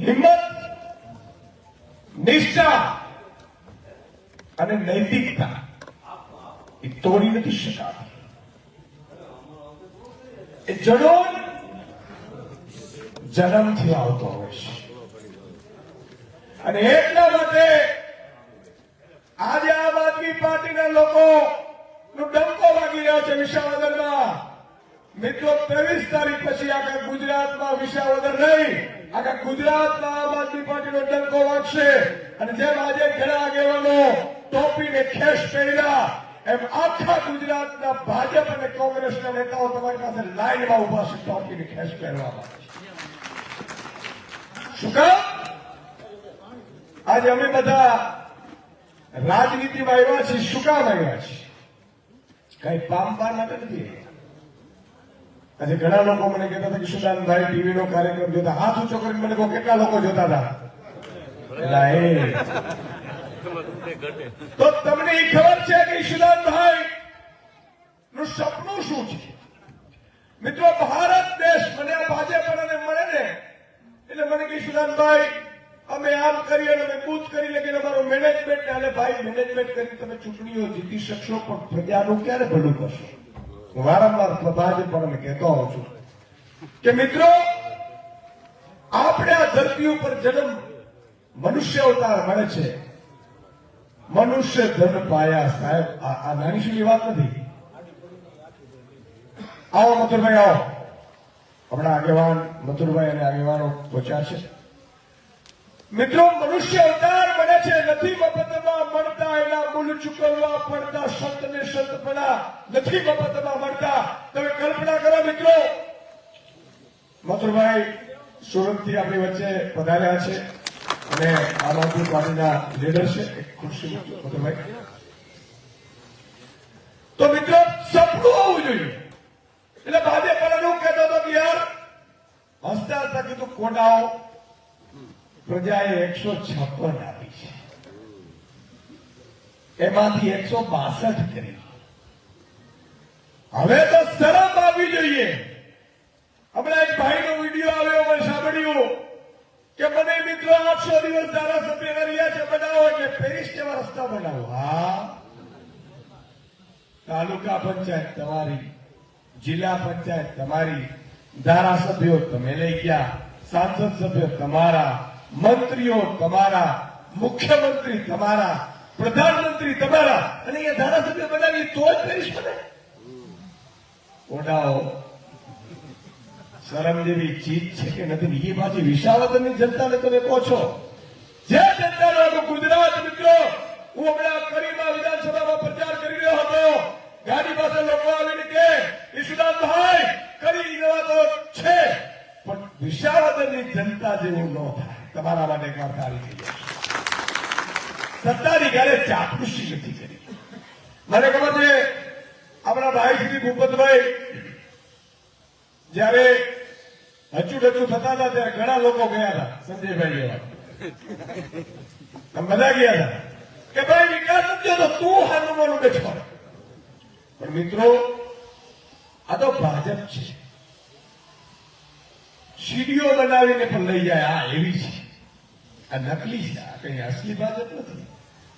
હિંમત, નિષ્ઠા અને નૈતિકતા એ તોડી નથી શકાતી. એ જડો જન્મથી આવતો હોય છે. અને એટલા માટે આજે આમ આદમી પાર્ટીના લોકો નો ડંકો વાગી રહ્યો છે વિસાવદરમાં. મિત્રો, ત્રેવીસ તારીખ પછી આખા ગુજરાતમાં વિસાવદર નહીં. આખા ગુજરાતમાં આમ આદમી પાર્ટીનો ડંકો વાગશે. અને જેમ આજે ઘણા આગેવાનો ટોપીને ખેસ પહેર્યા, એમ આખા ગુજરાતના ભાજપ અને કોંગ્રેસના નેતાઓ તમારી પાસે લાઈનમાં ઊભા છે ટોપીને ખેસ પહેરવા માટે. શું કામ આજે અમે બધા રાજનીતિમાં આવ્યા છીએ. શું કામ આવ્યા છીએ? કઈ પામવા માટે નથી આજે ઘણા લોકો મને કહેતા હતા કે સુદાનભાઈ ટીવી નો કાર્યક્રમ જોતા. હાથ ઊંચો કરીને મને કહો, કેટલા લોકો જોતા હતા? તો તમને એ ખબર છે કે ઈશુદાનભાઈ નું સપનું શું છે? મિત્રો, ભારત દેશ મને આ ભાજપ અને મળે ને, એટલે મને કે ઈશુદાનભાઈ અમે આમ કરી અને અમે બૂથ કરી લગીને અમારું મેનેજમેન્ટ અને ભાઈ મેનેજમેન્ટ કરી તમે ચૂંટણીઓ જીતી શકશો, પણ પ્રજાનું ક્યારે ભલું કરશો? વારંવાર પ્રભાજી પણ કહેતો હોઉં છું. કે મિત્રો, આપણે આ ધરતી ઉપર જન્મ મનુષ્ય અવતાર મળે છે. મનુષ્ય ધન પાયા સાહેબ, આ નાની વાત નથી. આવો મથુરભાઈ, આવો. હમણાં આગેવાન મથુરભાઈ અને આગેવાનો પહોંચ્યા છે. મિત્રો, મનુષ્ય અવતાર બને છે. નથી મફતમાં મળતા એના મૂલ ચૂકવવા પડતા સંતને સંતપણા નથી મફતમાં મળતા. તમે કલ્પના કરો મિત્રો. મથુરભાઈ સુરતથી આપણી વચ્ચે પધાર્યા છે અને આમ આદમી પાર્ટીના લીડર છે. ખુરશી મથુરભાઈ. તો મિત્રો, સપનું હોવું જોઈએ. એટલે ભાજપ વાળાનું કહેતો હતો કે યાર, હસતા હતા કીધું કોડાઓ પ્રજાએ એકસો છપ્પન આપી છે. એમાંથી એકસો બાસઠ કરી હવે તો શરમ આવવી જોઈએ. હમણાં એક ભાઈનો વીડિયો આવ્યો મેં સાંભળ્યું કે મને મિત્રો આઠસો દિવસ ધારાસભ્ય રહ્યા છે, બનાવો એટલે પેરિસ જેવા રસ્તા બનાવો. હા. તાલુકા પંચાયત તમારી, જિલ્લા પંચાયત તમારી, ધારાસભ્યો તમે લઈ ગયા, સાંસદ સભ્યો તમારા મંત્રીઓ તમારા, મુખ્યમંત્રી તમારા, પ્રધાનમંત્રી તમારા, અને એ ધારાસભ્ય બનાવી તો જ પેરિસ બને ઓડાઓ શરમ જેવી ચીજ છે કે નથી? એ પાછી વિશાવદનની જનતાને તમે કહો છો. જે જનતાનો ગુજરાત, મિત્રો, હું હમણાં કરીમાં વિધાનસભામાં પ્રચાર કરી રહ્યો હતો. ગાડી પાસે લોકો આવીને કે ઈશુદાનભાઈ કરી લેવા તો છે. પણ વિશાવદનની જનતા જેવું ન થાય. તમારા માટે એક જશે સત્તાની ક્યારે ચાપલુસી નથી કરી. મને ખબર છે, આપણા ભાઈ શ્રી ભૂપતભાઈ, જયારે હચુ ડચુ થતા હતા, ત્યારે ઘણા લોકો ગયા હતા, સંજયભાઈ એવા. બધા ગયા હતા. કે ભાઈ, વિકાસ થતો તું હાનુમાનું બેઠો. પણ મિત્રો, આ તો ભાજપ છે. સીડીઓ બનાવીને પણ લઈ જાય, આ એવી છે. આ નકલી છે આ કઈ અસલી ભાજપ નથી.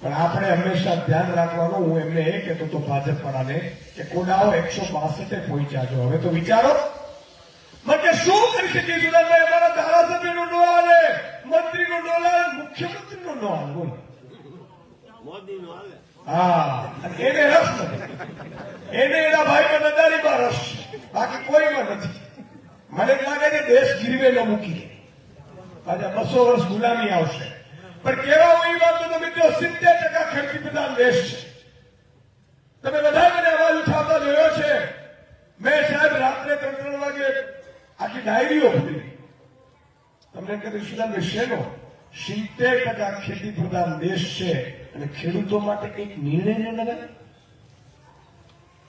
પણ આપણે હંમેશા ધ્યાન રાખવાનું હું એમને એ કહેતો હતો ભાજપ વાળાને કે કોડાઓ એકસો બાસઠે પહોંચ્યા છો. હવે તો વિચારો. માટે શું કરી શકીએ સુદાનભાઈ અમારા ધારાસભ્યનું નો આવે મંત્રીનો નો આવે મુખ્યમંત્રીનો નો હાલે. બોલો. હા. એને રસ નથી. એને એના ભાઈમાં નદારીમાં રસ છે. બાકી કોઈમાં નથી. મને લાગે છે દેશ ગીરવે ન મૂકી દે. આજે બસો વર્ષ ગુલામી આવશે. પણ કેવા એ વાત તો મિત્રો સિત્તેર ટકા ખેતી પ્રધાન દેશ છે. તમે બધા મને અવાજ ઉઠાવતા જોયો છે. મેં સાહેબ રાત્રે ત્રણ ત્રણ વાગે આખી ડાયરીઓ ભરી તમને કદી સુદાન શેનો? સિત્તેર ટકા ખેતી પ્રધાન દેશ છે. અને ખેડૂતો માટે કંઈક નિર્ણય ન લેવાય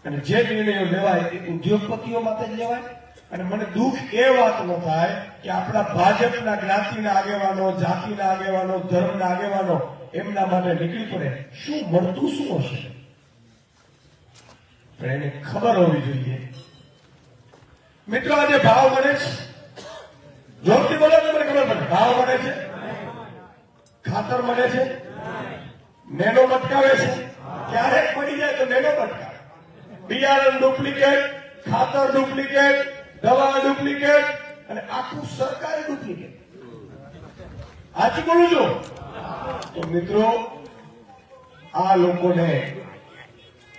અને જે નિર્ણયો લેવાય એ ઉદ્યોગપતિઓ માટે જ લેવાય. અને મને દુઃખ એ વાતનો થાય કે આપણા ભાજપના જ્ઞાતિના આગેવાનો, જાતિના આગેવાનો, ધર્મના આગેવાનો એમના માટે નીકળી પડે. શું મળતું શું હશે? એને ખબર હોવી જોઈએ. મિત્રો, આજે ભાવ બને છે. જોરથી બોલો તો મને ખબર પડે. ભાવ બને છે? ખાતર મળે છે? નેનો મટકાવે છે? ક્યારેક પડી જાય તો નેનો મટકાવે. બિયારણ ડુપ્લિકેટ, ખાતર ડુપ્લિકેટ દવા ડુપ્લિકેટ અને આખું સરકારી ડુપ્લિકેટ. સાચું બોલું છું? તો મિત્રો, આ લોકોને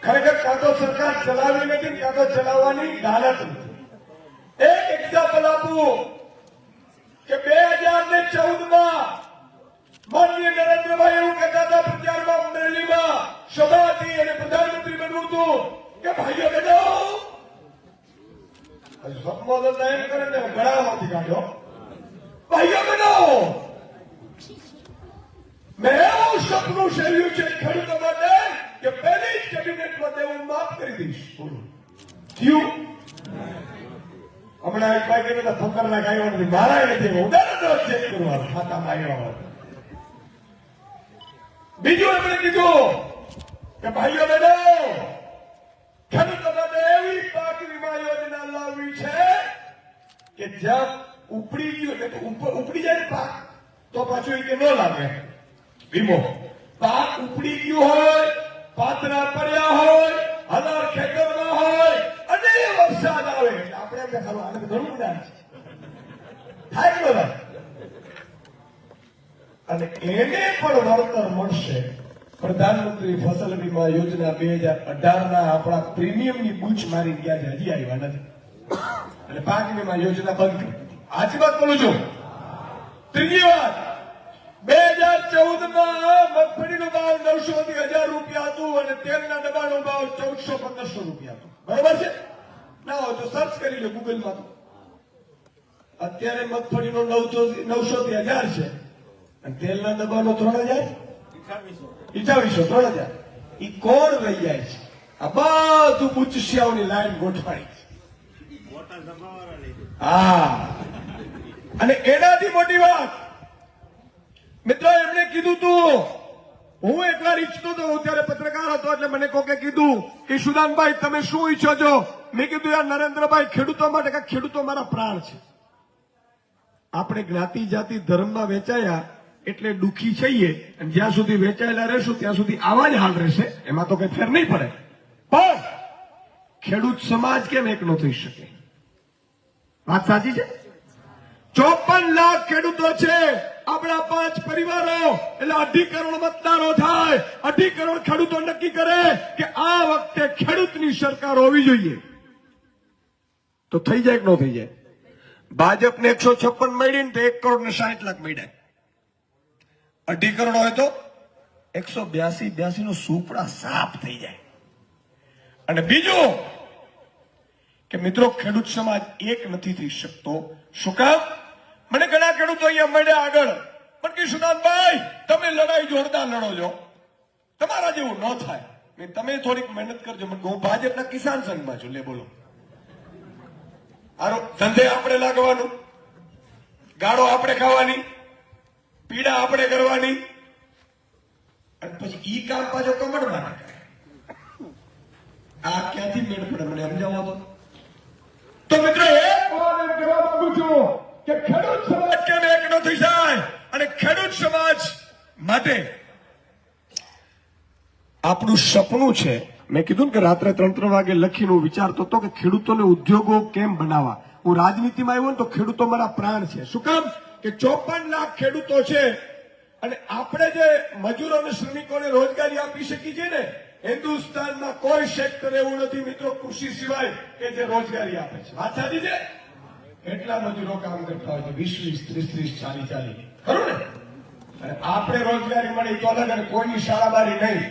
ખરેખર કાં તો સરકાર ચલાવી નથી, કાં તો ચલાવવાની નથી. એક એક્ઝામ્પલ આપું કે બે હજાર ને ચૌદમાં માનનીય નરેન્દ્રભાઈ એવું કહેતા હતા પ્રચારમાં અમરેલીમાં સભા હતી અને પ્રધાનમંત્રી બનવું હતું. કે ભાઈઓ હજુ ભાઈઓ છે ખેડૂતો બીજું એમણે કીધું કે ભાઈઓ બહેનો, ખેડૂતો માટે એવી પાક વીમા યોજના લાવવી છે કે જ્યાં ઉપડી ગયું એટલે ઉપડી જાય પાક, તો પાછું એ કે ન લાગે. વીમો પાક ઉપડી ગયું હોય, પાતરા પડ્યા હોય, હજાર ખેતરમાં હોય, અને વરસાદ આવે. આપણે એમ દેખાડું આને ઘણું બધા થાય બધા. અને એને પણ વળતર મળશે. પ્રધાનમંત્રી ફસલ વીમા યોજના બે હજાર અઢાર ના આપણા પ્રીમિયમની બૂચ મારી ગયા છે હજી આવ્યા નથી. અને પાક વીમા યોજના બંધ આજી વાત બોલું છું. ત્રીજી વાત. બે હજાર ચૌદમાં મગફળીનો ભાવ નવસો થી હજાર રૂપિયા હતું અને તેલના ડબ્બાનો ભાવ ચૌદસો પંદરસો રૂપિયા હતો. બરોબર છે? ના હોય તો સર્ચ કરી લો ગૂગલમાં તો. અત્યારે મગફળીનો નવસો નવસો થી હજાર છે. અને તેલના દબાણો ત્રણ હજાર? ઇઠાવીસો ત્રણ હજાર. એ કોણ લઈ જાય છે? આ બધું બુચશિયાઓની લાઈન ગોઠવાડી છે. અને એનાથી મોટી વાત. મિત્રો, એમણે કીધું તું, હું એકવાર ઈચ્છતો હતો હું ત્યારે પત્રકાર હતો, એટલે મને કોકે કીધું કે, સુદાનભાઈ, તમે શું ઈચ્છો છો? મેં કીધું, યાર, નરેન્દ્રભાઈ, ખેડૂતો માટે કે ખેડૂતો મારા પ્રાણ છે. આપણે જ્ઞાતિ, જાતિ, ધર્મમાં વેચાયા એટલે દુઃખી છીએ અને જ્યાં સુધી વેચાયેલા રહેશું, ત્યાં સુધી આવા જ હાલ રહેશે, એમાં તો કઈ ફેર નહીં પડે. પણ ખેડૂત સમાજ કેમ એક નો થઈ શકે? વાત સાચી છે? ચોપન લાખ ખેડૂતો છે. આપણા પાંચ પરિવારો, એટલે અઢી કરોડ મતદારો થાય. અઢી કરોડ ખેડૂતો નક્કી કરે કે આ વખતે ખેડૂતની સરકાર હોવી જોઈએ. તો થઈ જાય કે ન થઈ જાય? ભાજપને એકસો છપ્પન મળી ને તો એક કરોડ ને સાઠ લાખ મળ્યા. અઢી કરોડ હોય તો એકસો બ્યાસી બ્યાસી નો સુપડા સાફ થઈ જાય. અને બીજું કે મિત્રો, ખેડૂત સમાજ એક નથી થઈ શકતો. શું કામ? મને ઘણા ખેડૂતો અહીંયા મળ્યા આગળ. પણ કે સુદાનભાઈ, તમે લડાઈ જોરદાર લડો છો. તમારા જેવું ન થાય. તમે થોડીક મહેનત કરજો મને હું ભાજપના કિસાન સંઘમાં છું. લે, બોલો. આરો ધંધે આપણે લાગવાનું. ગાળો આપણે ખાવાની. પીડા આપણે કરવાની. અને પછી ઈ કામ પાછો કમળમાં આ ક્યાંથી મેળ પડે મને સમજાવવા તો? તો મિત્રો એ એમ કહેવા માંગુ છું કે ખેડૂત સમાજ કેમ એક ન થઈ જાય અને ખેડૂત સમાજ માટે આપણું સપનું છે. મેં કીધું કે રાત્રે ત્રણ ત્રણ વાગે લખીને હું વિચારતો હતો કે ખેડૂતોને ઉદ્યોગો કેમ બનાવવા? હું રાજનીતિમાં આવ્યો ને તો ખેડૂતો મારા પ્રાણ છે. શું કામ? કે ચોપન લાખ ખેડૂતો છે અને આપણે જે મજૂરો અને શ્રમિકોને રોજગારી આપી શકીએ છીએ ને હિન્દુસ્તાનમાં કોઈ સેક્ટર એવું નથી, મિત્રો, કૃષિ સિવાય કે જે રોજગારી આપે છે. વાત સાચી છે? એટલા મજૂરો કામ કરતા હોય છે વીસ વીસ ત્રીસ ત્રીસ ચાલી ચાલી ખરું ને? આપણે રોજગારી મળી તો અલગ કોઈની શાળાબારી નહીં.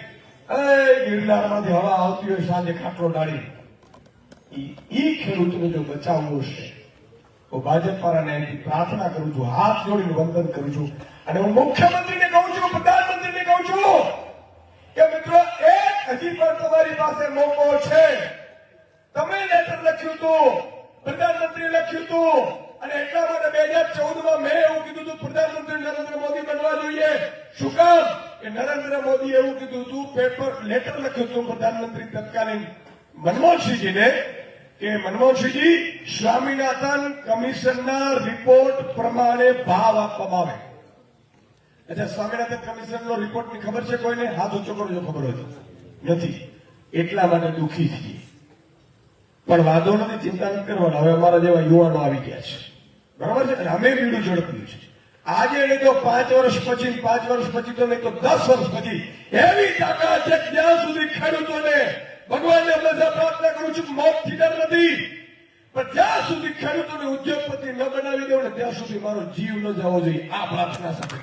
એ ગિરનારમાંથી હવા આવતી હોય સાંજે ખાટલો ડાળી. ઈ ખેડૂતને જો બચાવવું છે તો ભાજપ વાળાને એની પ્રાર્થના કરું છું, હાથ જોડીને વંદન કરું છું. અને હું મુખ્યમંત્રીને કહું છું, પ્રધાનમંત્રીને કહું છું કે મિત્રો એક હજી પણ તમારી પાસે મોકો છે. તમે લેટર લખ્યું હતું પ્રધાનમંત્રી લખ્યું હતું અને એટલા માટે બે હજાર ચૌદમાં મેં એવું કીધું હતું પ્રધાનમંત્રી નરેન્દ્ર મોદી બનવા જોઈએ. શું કામ? કે નરેન્દ્ર મોદી એવું કીધું હતું પેપર, લેટર લખ્યું હતું પ્રધાનમંત્રી તત્કાલીન મનમોહનસિંહજીને, કે મનમોહનસિંહજી, સ્વામિનાથન કમિશનના રિપોર્ટ પ્રમાણે ભાવ આપવામાં આવે. અચ્છા, સ્વામિનાથન રિપોર્ટ બી ખબર છે કોઈને? હાથ ઊંચો કરો જો ખબર હોય નથી. એટલા માટે દુઃખી છીએ. પણ વાંધો ચિંતા નથી કરવાના. હવે અમારા જેવા યુવાનો આવી ગયા છે. બરાબર છે અમે બીડું ઝડપ્યું છે. આજે નહીં તો પાંચ વર્ષ પછી, પાંચ વર્ષ પછી તો નહીં તો દસ વર્ષ પછી એવી તાકાત છે જ્યાં સુધી ખેડૂતોને ભગવાનને બધા પ્રાર્થના કરું છું મોતથી ડર નથી. પણ જ્યાં સુધી ખેડૂતોને ઉદ્યોગપતિ ન બનાવી દેવું ને ત્યાં સુધી મારો જીવ ન જવો જોઈએ. આ પ્રાર્થના સાથે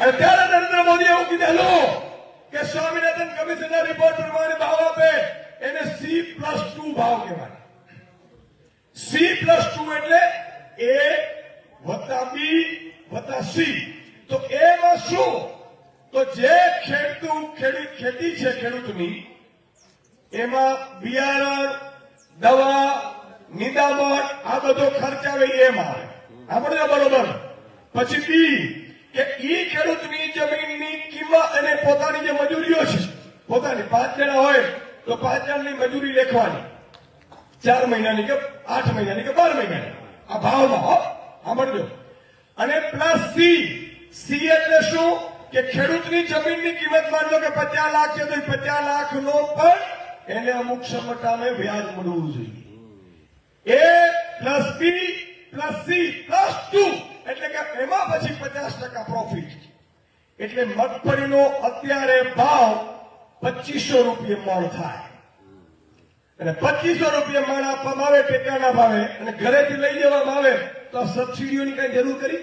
અને ત્યારે નરેન્દ્ર મોદી એવું કીધેલું કે સ્વામિનાથન કમિશનના રિપોર્ટ પ્રમાણે ભાવ આપે. એને સી પ્લસ ટુ ભાવ કહેવાય. સી પ્લસ ટુ એટલે એ વત્તા બી વત્તા સી તો એમાં શું? તો જે ખેડૂત ખેડૂત ખેતી છે ખેડૂતની, એમાં બિયારણ, દવા, નિદામણ, આ બધો ખર્ચ આવે એમાં આપણે બરોબર? પછી બી કે ઈ ખેડૂતની જમીનની કિંમત અને પોતાની જે મજૂરીઓ છે, પોતાની પાંચ જણા હોય, તો પાંચ જણની મજૂરી લેખવાની. ચાર મહિનાની કે આઠ મહિનાની કે બાર મહિનાની. આ ભાવમાં, હો, સાંભળજો. અને પ્લસ સી સી એટલે શું? કે ખેડૂતની જમીનની કિંમત માનલો કે પચાસ લાખ છે, તો પચાસ લાખ નો પણ એને અમુક સમટામે વ્યાજ મળવું જોઈએ. A plus B, plus C, plus two, એટલે કે એમાં પછી પચાસ ટકા પ્રોફિટ એટલે મગફળીનો અત્યારે ભાવ પચીસો રૂપિયા મણ થાય. અને પચીસો રૂપિયા મણ આપવામાં આવે ટેકાના ભાવે અને ઘરેથી લઈ જવામાં આવે તો આ કઈ જરૂર કરી?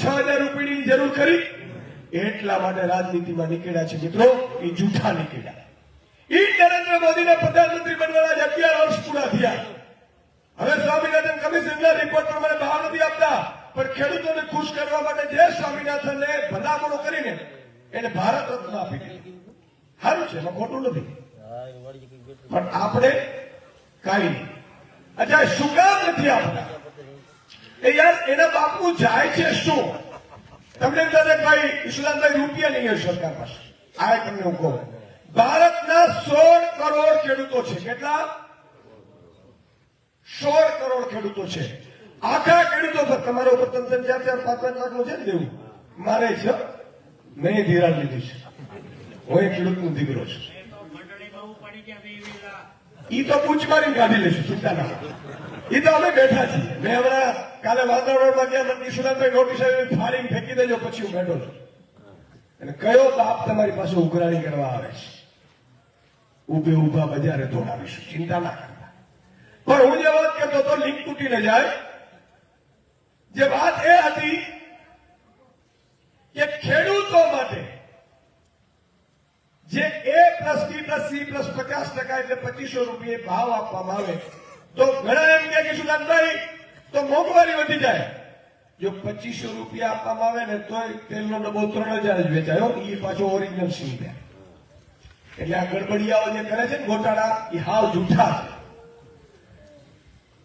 છ હજાર રૂપિયાની જરૂર કરી? એટલા માટે રાજનીતિમાં નીકળ્યા છે મિત્રો, એ જૂઠા નીકળ્યા. એ નરેન્દ્ર મોદીને પ્રધાનમંત્રી બનવાના જ અગિયાર વર્ષ પૂરા થયા. હવે સ્વામિનાથન કમિશનના રિપોર્ટ પ્રમાણે ભાવ નથી આપતા. પણ ખેડૂતોને ખુશ કરવા માટે જે સ્વામિનાથનને ભલામણો કરીને એને ભારત રત્ન આપી દીધી. સારું છે, એમાં ખોટું નથી. પણ આપણે કાંઈ નહીં. અચ્છા, શું કામ નથી આપતા? એ યાર, એના બાપુ જાય છે શું? તમને એમ થશે ભાઈ ઈસ્લામભાઈ રૂપિયા નહીં હોય સરકાર પાસે. આ તમને હું કહું. ભારતના સોળ કરોડ ખેડૂતો છે. કેટલા? સોળ કરોડ ખેડૂતો છે. આખા ખેડૂતો પર તમારા ઉપર ત્રણ ત્રણ ચાર ચાર પાંચ પાંચ લાખનું છે ને દેવું. મારે છે, મેં ધિરાણ લીધું છે. હું એક ખેડૂતનો દીકરો છું. ઈ તો પૂછ મારી કાઢી લેશું ચિંતા ના ઈ તો અમે બેઠા છીએ. મેં હમણાં કાલે વાતાવરણમાં ગયા, મને ઈશ્વરભાઈ નોટિસ આવી ફાડીને ફેંકી દેજો, પછી હું બેઠો છું. અને કયો બાપ તમારી પાસે ઉઘરાણી કરવા આવે છે? ઉભે ઊભા બજારે દોડાવીશું, ચિંતા ના કરતા. પણ હું જે વાત કરતો હતો લિંક તૂટીને જાય જે વાત એ હતી કે ખેડૂતો માટે જે A plus B plus C plus પચાસ ટકા એટલે પચીસો રૂપિયા ભાવ આપવામાં આવે, તો ઘણા એમ કે કે સુદાનભાઈ તો મોંઘવારી વધી જાય. જો પચીસો રૂપિયા આપવામાં આવે ને તો તેલનો ડબ્બો ત્રણ હજાર જ વેચાયો એ પાછો ઓરિજિનલ સિંગ એટલે આ ગડબડિયાઓ જે કરે છે ને ગોટાળા એ હાવ જૂઠા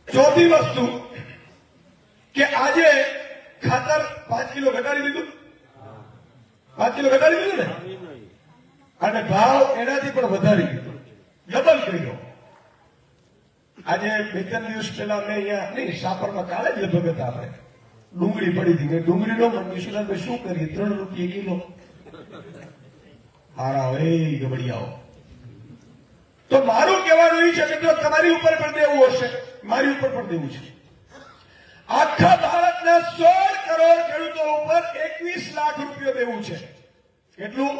ચોથી વસ્તુ કે આજે ખાતર પાંચ કિલો ઘટાડી દીધું? પાંચ કિલો ઘટાડી દીધું ને? અને ભાવ એનાથી પણ વધારી ડબલ કર્યો. આજે બે ત્રણ દિવસ પહેલા મેં અહીંયા, નહીં, સાપરમાં કાલે જ લગભગ હતા આપણે. ડુંગળી પડી હતી. મેં ડુંગળી નો પણ વિશ્વનાથભાઈ શું કરીએ? ત્રણ રૂપિયા કિલો. હારા હોય ગબડિયાઓ. તો મારું કહેવાનું એ છે કે જો તમારી ઉપર પણ દેવું હશે, મારી ઉપર પણ દેવું છે. આખા ભારતના સોળ કરોડ ખેડૂતો ઉપર એકવીસ લાખ રૂપિયો દેવું છે. કેટલું?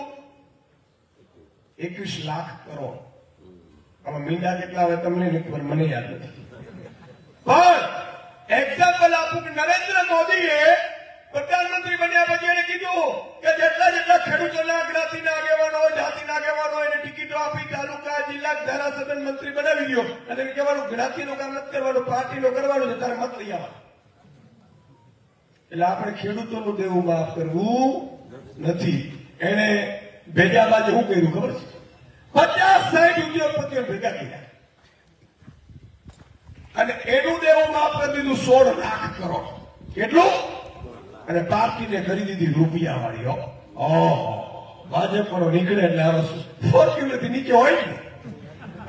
એકવીસ લાખ કરોડ. આમાં મીંડા કેટલા આવે તમને નહીં મને યાદ નથી. પણ એક્ઝામ્પલ આપું કે નરેન્દ્ર મોદીએ પ્રધાનમંત્રી બન્યા પછી એને કીધું કે જેટલા જેટલા ખેડૂતોના જ્ઞાતિના આગેવાનો હોય જાતિના આગેવાનો એને ટિકિટો આપી તાલુકા, જિલ્લા ધારાસભ્ય મંત્રી બનાવી દો અને કહેવાનું, જ્ઞાતિનું કામ નથી કરવાનું, પાર્ટીનું કરવાનું છે, તારે મત લઈ આવવા એટલે આપણે ખેડૂતોનું દેવું માફ કરવું નથી. એને ભેગા બાજુ શું કર્યું ખબર છે? પચાસ સાઠ ઉદ્યોગપતિઓ ભેગા કર્યા. અને એનું દેવું માફ કરી દીધું, સોળ લાખ કરોડ. કેટલું? અને પાર્ટીને કરી દીધી રૂપિયા વાળી ઓહો. ભાજપ નીકળે એટલે હવે ફોર્ચ્યુનરથી નીચે હોય ને.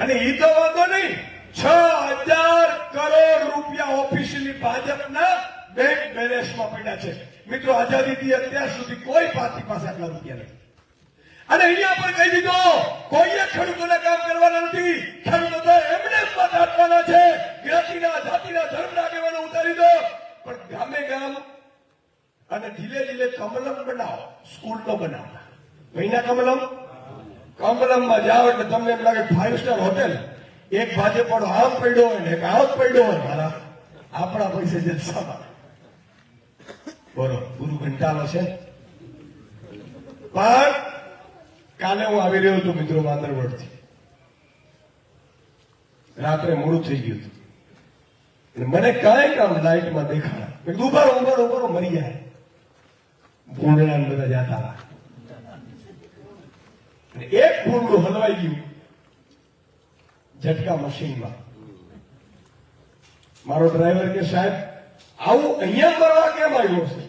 અને એ તો વાંધો નહીં. છ હજાર કરોડ રૂપિયા ઓફિશિયલી ભાજપના બેંક બેલેન્સમાં પડ્યા છે. મિત્રો, આઝાદીથી અત્યાર સુધી કોઈ પાર્ટી પાસે આટલા રૂપિયા નથી. અને અહીંયા પણ કહી દીધો, કોઈએ ખેડૂતોને કામ કરવાના નથી. ખેડૂતો એમને જ આપવાના છે. જ્ઞાતિના, જાતિના, ધર્મના આગેવાનો ઉતારી દો. પણ ગામે ગામ અને ધીરે ધીરે કમલમ બનાવો. સ્કૂલ તો બનાવો મહિના કમલમ? કમલમમાં જાઓ એટલે તમને એમ લાગે ફાઈવ સ્ટાર હોટેલ એક ભાજપ આમ પડ્યો હોય ને એક આમ પડ્યો હોય મારા. આપણા પૈસે જલસામાં બોલો, ગુરુ ઘંટાલો છે? પણ કાલે હું આવી રહ્યો હતો મિત્રો વાંદરવડથી રાત્રે મોડું થઈ ગયું હતું. મને કાંઈ કામ લાઈટમાં દેખાડા ઊભા ઊભા ઉભારો મરી જાય. ભૂંડણા બધા જાતા એક ભૂંડું હલવાઈ ગયું ઝટકા મશીનમાં. મારો ડ્રાઈવર કે સાહેબ, આવું અહીંયા કરવા કેમ આવ્યો છે?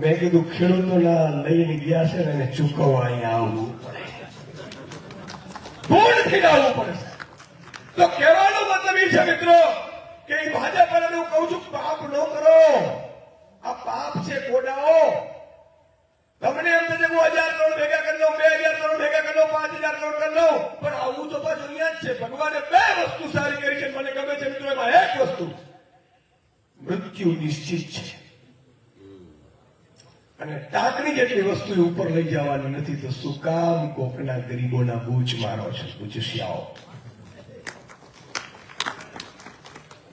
મેં કીધું ખેડૂતોના લઈને ગયા છે ને ચૂકવવા અહીંયા આવવું પડે. થઈને આવવું પડે તો કહેવાનો મતલબ એ છે મિત્રો કે એ ભાજપ હું કહું છું, પાપ ન કરો. આ પાપ છે ગોડાઓ. તમને એમ થશે હું હજાર કરોડ ભેગા કરી લઉં બે હજાર કરોડ ભેગા કરી લઉં પાંચ હજાર કરોડ કરી લઉં પણ આવું તો પાછું અહીંયા જ છે. ભગવાને બે વસ્તુ સારી કરી છે મને ગમે છે મિત્રો, એમાં એક વસ્તુ. મૃત્યુ નિશ્ચિત છે. અને ટાંકણી જેટલી વસ્તુ ઉપર લઈ જવાની નથી, તો શું કામ કોકના ગરીબોના બૂચ મારો છે બુચશિયાઓ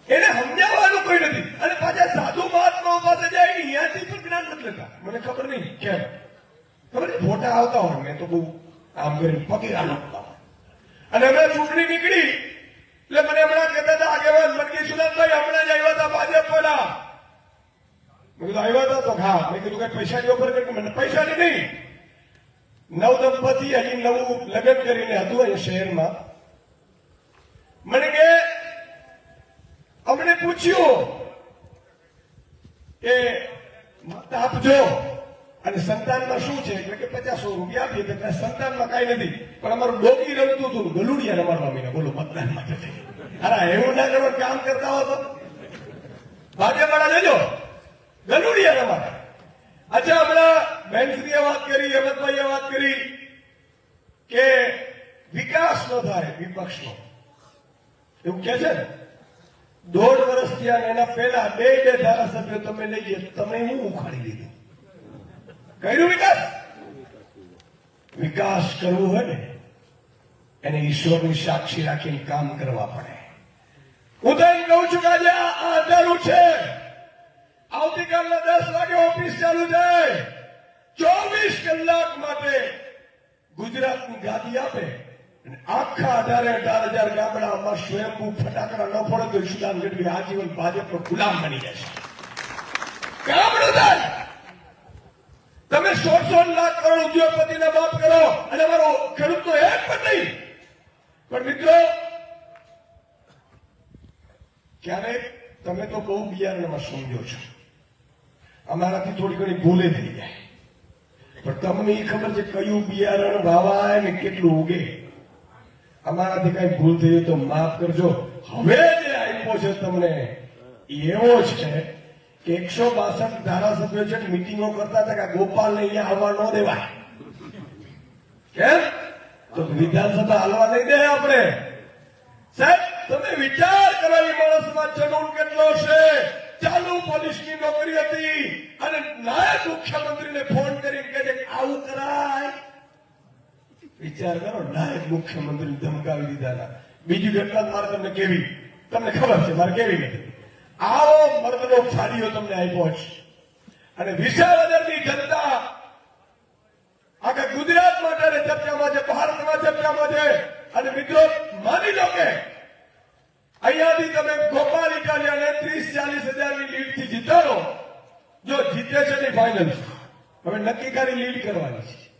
એને સમજાવવાનું કોઈ નથી. અને પાછા સાધુ મહાત્મા પાસે જાય ને અહીંયાથી પણ જ્ઞાન નથી લેતા. મને ખબર નહીં, કેમ? ખબર ફોટા આવતા હોય, મેં તો બહુ આમ કરીને પગેરા નાખતા અને હમણાં ચૂંટણી નીકળી, એટલે મને હમણાં કહેતા હતા, આગેવાન મનકી સુદાનભાઈ હમણાં જ આવ્યા હતા ભાજપ વાળા કીધું, આવ્યા હતા તો હા મેં કીધું કે પૈસા ઓફર કરી મને પૈસાની નહીં. નવ દંપતી હજી નવું લગ્ન કરીને હતું અહીં શહેરમાં. મને કે, અમને પૂછ્યું કે મત આપજો. અને સંતાનમાં શું છે? એટલે કે પચાસો રૂપિયા આપીએ એટલે સંતાનમાં કાંઈ નથી. પણ અમારું ડોકી રમતું હતું ગલુડિયા રમાડવા મીના બોલો, મતદાન માટે. અરે, એવું ના કરો કામ કરતા હો તો. ભાજપ વાળા લેજો ગલુડિયા રમાડે અચ્છા હમણાં બેનશ્રીએ વાત કરી હેમંતભાઈએ વાત કરી કે વિકાસ ન થાય વિપક્ષનો. એવું કે છે ને? દોઢ વર્ષ થયા એના પહેલા બે બે ધારાસભ્યો તમે લઈ ગયા તમે હું ઉખાડી દીધું કર્યું વિકાસ? વિકાસ કરવું હોય ને, એને ઈશ્વરની સાક્ષી રાખીને કામ કરવા પડે. હું તો એમ કહું છું કે આજે આ અંધારું છે. આવતીકાલના દસ વાગે ઓફિસ ચાલુ થાય. ચોવીસ કલાક માટે ગુજરાતની ગાદી આપે. આખા અઢારે અઢાર હજાર ગામડામાં સ્વયંભૂ ફટાકડા ન પડે તો ઈશુદાન ગઢવી આજીવન ભાજપનો ગુલામ બની જશે ગામડું થાય. તમે સો સો લાખ કરોડ ઉદ્યોગપતિને બાપ કરો. અને અમારો ખેડૂતનો એક પણ નહીં. પણ મિત્રો, ક્યારેક તમે તો બહુ બિયારણમાં સમજો છો. અમારાથી થોડી ઘણી ભૂલે થઈ જાય. પણ તમને એ ખબર છે કયું બિયારણ વાવાય ને કેટલું ઉગે? અમારાથી કઈ ભૂલ થઈ હોય તો માફ કરજો. હવે જે આપ્યો છે તમને, એવો જ છે કે એકસો બાસઠ ધારાસભ્યો છે ને મિટિંગો કરતા હતા કે ગોપાલ ગોપાલને અહીંયા આવવા ન દેવાય. કેમ? તો વિધાનસભા હાલવા નહીં દે આપણે. સાહેબ, તમે વિચાર કરો એ માણસમાં જનૂન કેટલો છે? ચાલુ પોલીસની નોકરી હતી અને નાયબ મુખ્યમંત્રીને ફોન કરીને આવું કરાય. વિચાર કરો નાયક મુખ્યમંત્રી ધમકાવી દીધા બીજું કેટલા મારે તમને કેવી? તમને ખબર છે, મારે કેવી નથી. આવો મર્દનો ફાડીઓ તમને આપ્યો છે. અને વિસાવદરની જનતા આખા ગુજરાત માટે ચર્ચામાં છે, ભારતમાં ચર્ચામાં છે. અને મિત્રો, માની લો કે અહીંયાથી તમે ગોપાલ ઇટાલિયાને ત્રીસ ચાલીસ હજારની લીડથી જીતાડો. જો જીતે છે ને ફાઇનલ હવે નક્કી કરી લીડ કરવાની છે.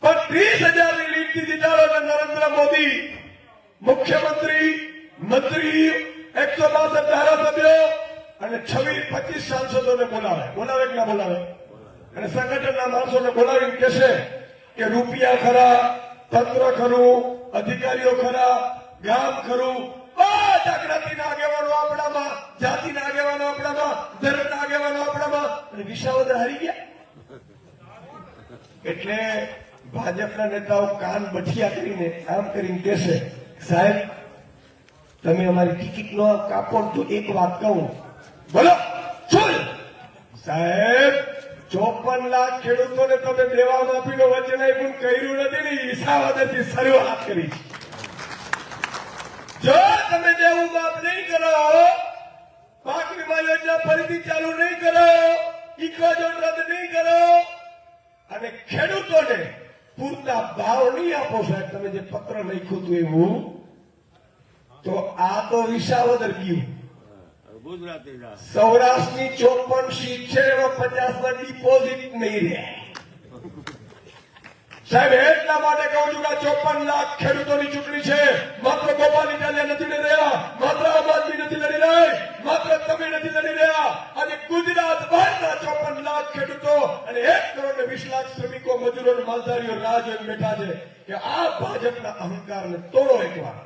પણ ત્રીસ હજારની લીડથી જીતાડો તો નરેન્દ્ર મોદી, મુખ્યમંત્રી, મંત્રી, એકસો બાસઠ ધારાસભ્યો અને છવ્વીસ, પચીસ સાંસદોને બોલાવે. બોલાવે કે ના બોલાવે? અને સંગઠનના માણસોને બોલાવીને કહેશે કે રૂપિયા ખરા, તંત્ર ખરું, અધિકારીઓ ખરા, ગામ ખરું. એટલે ભાજપના નેતાઓ કાન બઠિયા કરીને આમ કરીને કહેશે, સાહેબ, તમે અમારી ટિકિટ નો કાપો તો એક વાત કહું. બોલો, શું? સાહેબ, ચોપન લાખ ખેડૂતોને તમે દેવા માફીનો વચન આપ્યું કર્યું નથી ને ઈસાવાદથી શરૂઆત કરી છે. જો તમે દેવું માફ નહીં કરો પાક વીમા યોજના ફરીથી ચાલુ નહીં કરો ઇકોઝોન રદ નહીં કરો અને ખેડૂતોને પૂરતા ભાવ નહીં આપો સાહેબ. તમે જે પત્ર લખ્યું હતું એવું તો આ તો વિસાવદર ગયું. ગુજરાતી સૌરાષ્ટ્રની ચોપન સીટ છે એમાં પચાસમાં ડિપોઝિટ નહીં રહે. સાહેબ, એટલા માટે કહું છું કે ચોપન લાખ ખેડૂતોની ચૂંટણી છે. માત્ર ગોપાલ ઇટાલિયા નથી લડી રહ્યા, માત્ર આમ આદમી નથી લડી રહી માત્ર તમે નથી લડી રહ્યા. અને ગુજરાત બહારના ચોપન લાખ ખેડૂતો અને એક કરોડ વીસ લાખ શ્રમિકો, મજૂરો માલધારીઓ રાહ જોઈને બેઠા છે કે આ ભાજપના અહંકારને તોડો એકવાર.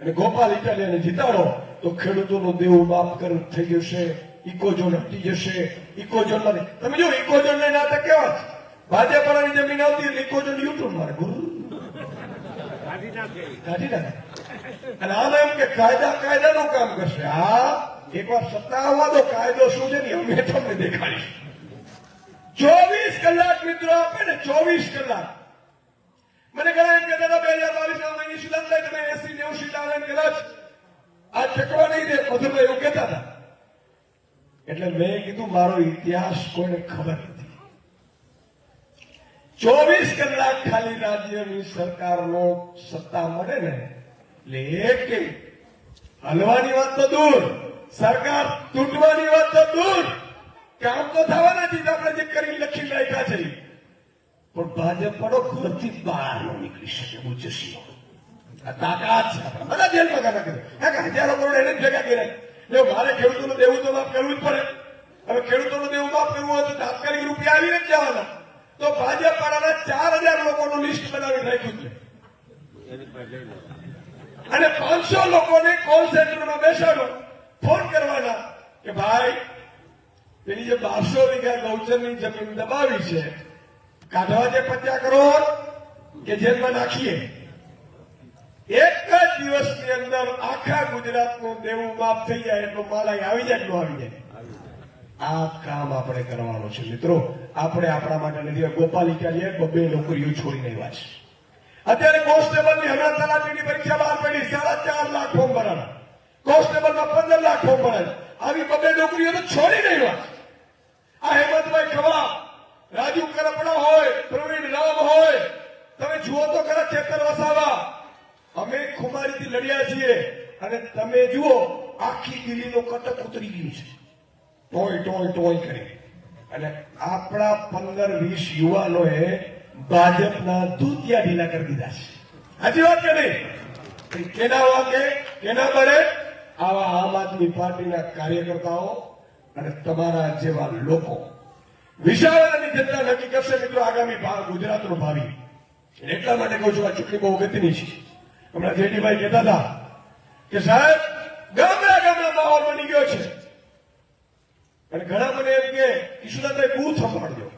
અને ગોપાલ ઇટાલિયાને જીતાડો, તો ખેડૂતોનું દેવું માફ કર, થઈ જશે ઇકોઝોન હટી જશે ઇકોઝોન તમે જો ઇકોઝોન ને નાટક કેવા છે? ભાજપ જમીન આવતી એટલે ઇકોઝોન યુટ્યુબ મારે, ગુરુ. કાઢી નાખે. અને આમ એમ કે કાયદા, કાયદાનું કામ કરશે. હા એકવાર સત્તા આવવા દો, કાયદો શું છે ને અમે તમને દેખાડીશ. ચોવીસ કલાક મિત્રો આપે ને, ચોવીસ કલાક. મને ઘણા એમ કહેતા હતા, બે હજાર બાવીસ ના મહિની થાય, તમે એસી, નેવું આવે કદાચ આ ઠેકવા નહીં દે મધુરભાઈ એવું કહેતા હતા. એટલે મેં કીધું, મારો ઇતિહાસ કોઈને ખબર નથી. ચોવીસ કલાક ખાલી રાજ્યની સરકારનો સત્તા મળે ને, એટલે એક હલવાની વાત તો દૂર, સરકાર તૂટવાની વાત તો દૂર, કામ તો થવાના જ આપણે જે કરી લખી લાયકા છે. પણ ભાજપ પડો ઘરથી બહાર ન નીકળી શકે એવું જશી આ તાકાત છે બધા જેલમાં કાઢા કરે. કે હજારો કરોડ એને ભેગા કર્યા જો મારે ખેડૂતોનું દેવું તો માફ કરવું જ પડે. હવે ખેડૂતોનું દેવું માફ કરવું હોય તો તાત્કાલિક રૂપિયા આવીને જ જવાના. તો ભાજપ વાળાના ચાર હજાર લોકોનું લિસ્ટ બનાવી રાખ્યું છે. એની. અને પાંચસો લોકોને કોલ સેન્ટરમાં બેસાડો. ફોન કરવાના કે ભાઈ, પેલી જે બારસો વીઘા ગૌચરની જમીન દબાવી છે, કાઢવા જે પચાસ કરોડ કે જેલમાં નાખીએ. એક જ દિવસની અંદર આખા ગુજરાતનું દેવું માફ થઈ જાય એટલો માલાઈ આવી જાય એટલું આવી જાય. આ કામ આપણે કરવાનું છે. મિત્રો, આપણે આપણા માટે નથી ગોપાલ ઇટાલિયા બબે નોકરીઓ છોડીને એવા છે. અત્યારે કોન્સ્ટેબલની હમણાં તલાટીની પરીક્ષા બહાર પડી, સાડા ચાર લાખ ફોર્મ ભરાણા. કોન્સ્ટેબલમાં પંદર લાખ ફોર્મ ભરાય આવી બબે નોકરીઓ તો છોડી નહીં વાત આ હેમંતભાઈ ખવા, રાજુ કરપડા હોય, પ્રવીણ રામ હોય, તમે જુઓ તો ખરા ચેતર વસાવા. અમે ખુમારીથી લડ્યા છીએ અને તમે જુઓ, આખી દિલ્હીનો કટક ઉતરી ગયું છે. ટોય ટોય ટોય કરી. અને આપણા પંદર, વીસ યુવાનોએ ભાજપના દૂતિયા ઢીલા કરી દીધા છે. સાચી વાત કે નહીં? કેના વાગે કેના બળે આવા આમ આદમી પાર્ટીના કાર્યકર્તાઓ અને તમારા જેવા લોકો. વિશાળની જનતા નક્કી કરશે મિત્રો આગામી ગુજરાતનું ભાવિ. એટલે માટે કહું છું, આ ચૂંટણી બહુ અગત્યની છે. હમણાં જેડીભાઈ કહેતા હતા કે સાહેબ ગામડા ગામડા માહોલ બની ગયો છે. અને ઘણા મને એમ કે કિશોરભાઈ બહુ સંભાળજો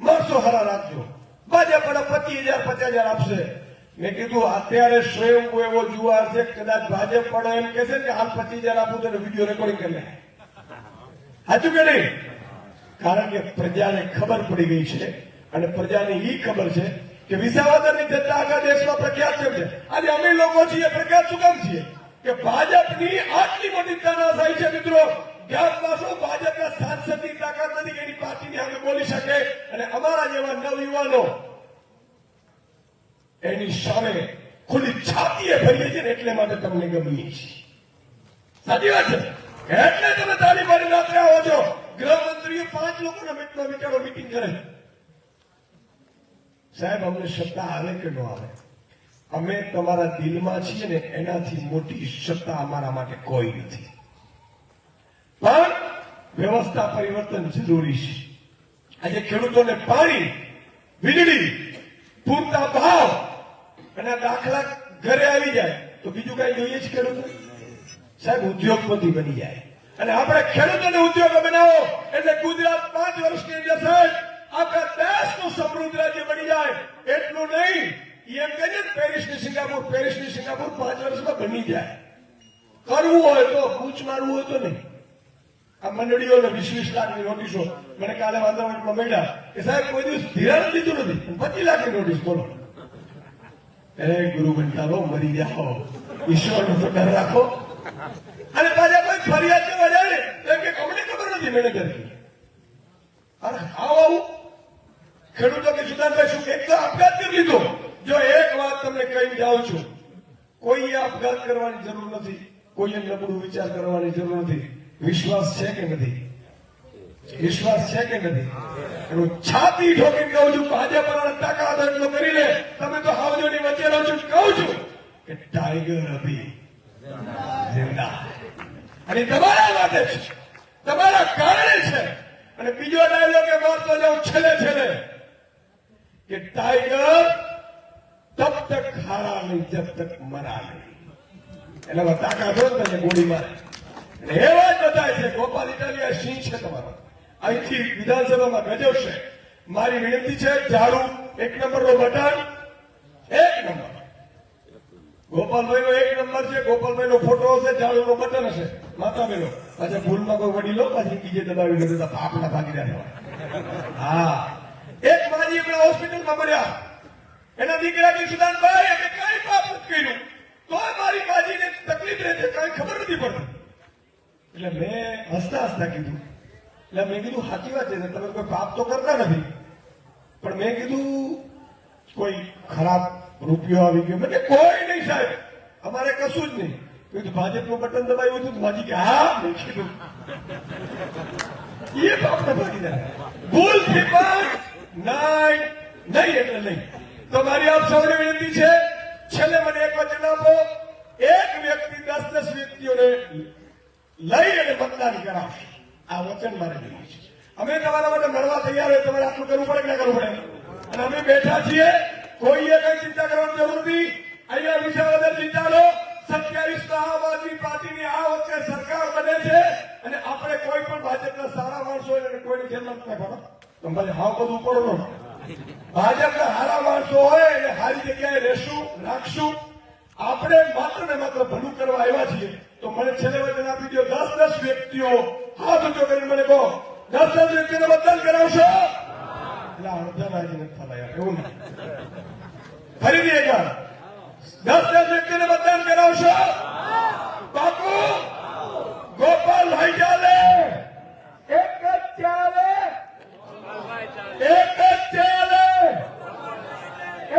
માણસો હરા રાખજો. ભાજપ પણ પચીસ હજાર, પચાસ હજાર આપશે. મેં કીધું, અત્યારે સ્વયં એવો જુવાર છે કદાચ ભાજપ પણ એમ કે છે કે, હાલ પચીસ હજાર આપું તો વીડિયો રેકોર્ડિંગ કરી લે. સાચું કે નહીં? કારણ કે પ્રજાને ખબર પડી ગઈ છે અને પ્રજાને એ ખબર છે કે વિસાવદરની જનતા આખા દેશમાં પ્રખ્યાત કેમ છે. આજે અમે લોકો છીએ, પ્રખ્યાત શું કામ છીએ? કે ભાજપની આટલી મોટી તાનાશાહી છે, મિત્રો. જ્ઞાતવાસો ભાજપના સાંસદની અને અમારા જેવા માટે તમને ગમીએ છીએ. સાચી વાત છે? એટલે તમે મારી રાત્રે આવો છો. ગૃહમંત્રીઓ પાંચ લોકોના મિત્ર મિટિંગ કરે. સાહેબ, અમને સત્તા આવે કે ન આવે? અમે તમારા દિલમાં છીએ ને એનાથી મોટી સત્તા અમારા માટે કોઈ નથી. વ્યવસ્થા પરિવર્તન જરૂરી છે આજે ખેડૂતોને પાણી વીજળી, પૂરતા ભાવ અને દાખલા ઘરે આવી જાય તો બીજું કઈ જોઈએ છે ખેડૂતો? સાહેબ, ઉદ્યોગપતિ બની જાય. અને આપણે ખેડૂતોને ઉદ્યોગો બનાવો એટલે ગુજરાત પાંચ વર્ષની અંદર સાહેબ, આખા દેશનું સમૃદ્ધ રાજ્ય બની જાય. એટલું નહીં એમ કહીએ પેરિસની સિંગાપુર પેરિસની સિંગાપુર પાંચ વર્ષમાં બની જાય. કરવું હોય તો, પૂછ મારવું હોય તો નહીં. આ મંડળીઓને વીસ વીસ લાખની નોટિસો. મને કાલે વાંધાવટમાં મળ્યા કે સાહેબ, કોઈ દિવસ ધિરાણ લીધું નથી. પચીસ લાખની નોટિસ બોલો. એ ગુરુ રહો મરી જાઓ. ઈશ્વરનો તો ડર રાખો. અને પાછા કોઈ ફરિયાદ કરવા જાય ને કે અમને ખબર નથી મેનેજર અરે હાવ આવું. ખેડૂતો કે સુદાનભાઈ શું એક તો આપઘાત કરી લીધો? જો એક વાત તમને કહી જાઉં છું, કોઈએ આપઘાત કરવાની જરૂર નથી, કોઈએ નબળું વિચાર કરવાની જરૂર નથી. વિશ્વાસ છે કે નથી? વિશ્વાસ છે કે નથી? એનું છાતી ઠોકીને કહું છું ભાજપ ટકા દંડો કરી લે. તમે તો હાવજોની વચ્ચે રહો છો, કહું છું કે ટાઈગર હતી જિંદા અને તમારા માટે છે. તમારા કારણે છે. અને બીજો ડાયલોગ એ વાંચતો જાઉં છેલ્લે છેલ્લે. કે ટાઈગર તબ તક હારા નહીં, જબ તક મરા નહીં. એટલે તાકાત હોય ને ગોળી મારે. જ બધાય છે. ગોપાલ ઇટાલિયા સિંહ છે તમારો. અહીંથી વિધાનસભામાં ગજવશે મારી વિનંતી છે, ઝાડુ એક નંબરનો બટન, એક નંબર. ગોપાલભાઈ નો એક નંબર છે ગોપાલભાઈ નો ફોટો હશે ઝાડુ નો બટન હશે. માતા બેનો પાછા ભૂલમાં કોઈ વડીલો પાછી બીજે દબાવી નથી ભાગીદાર રહ્યા હા. એક માજી હમણાં હોસ્પિટલમાં મળ્યા એના દીકરા કે, સુદાનભાઈ, અમે કઈ પાપ કર્યું. તો મારી માજીને તકલીફ રહે છે, કઈ ખબર નથી પડતી. એટલે મેં હસતા હસતા કીધું. એટલે મેં કીધું, સાચી વાત છે, તમે કોઈ પાપ તો કરતા નથી. પણ મેં કીધું, કોઈ ખરાબ રૂપિયો આવી ગયો. મને કોઈ નહીં સાહેબ, અમારે કશું જ નહીં. કીધું, ભાજપનું બટન દબાવ્યું હતું ભાજી કે, હા, મેં કીધું. એ પાપના ભાગીદાર ભૂલથી પણ નહીં નહીં એટલે નહીં. તો મારી આપ સૌને વિનંતી છે, છેલ્લે મને એક વચન આપો. એક વ્યક્તિ દસ દસ વ્યક્તિઓને લઈ અને મતદાન કરાવશે. આ વચન મારે જોઈએ છે. અમે તમારા માટે મળવા તૈયાર હોય, તમારે આટલું કરવું પડે કે ના કરવું પડે? અને અમે બેઠા છીએ, કોઈએ કઈ ચિંતા કરવાની જરૂર નથી. અહીંયા વિશે ચિંતા લો સત્યાવીસ આમ આદમી પાર્ટીની આ વખતે સરકાર બને છે અને આપણે કોઈ પણ ભાજપના સારા માણસો હોય અને કોઈને જેલમાં નથી તો તમારે હાવ બધું પડો ભાજપના સારા માણસો હોય એટલે સારી જગ્યાએ રહેશું, રાખશું. આપણે માત્ર ને માત્ર ભલું કરવા આવ્યા છીએ. તો મને છેલ્લે વચન આપી દો દસ દસ વ્યક્તિઓ હાથ ઊંચો કરીને મને કહો, દસ દસ વ્યક્તિને મતદાન કરાવશો? એટલે અડધા રાજી નથી થતા એવું નહીં. ફરીથી એક વાર દસ દસ વ્યક્તિને મતદાન કરાવશો? બાપુ, ગોપાલ ભાઈ ચાલે એક જ ચાલે. એક જ ચાલે.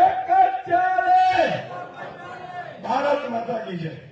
એક જ ચાલે. ભારત માતા કી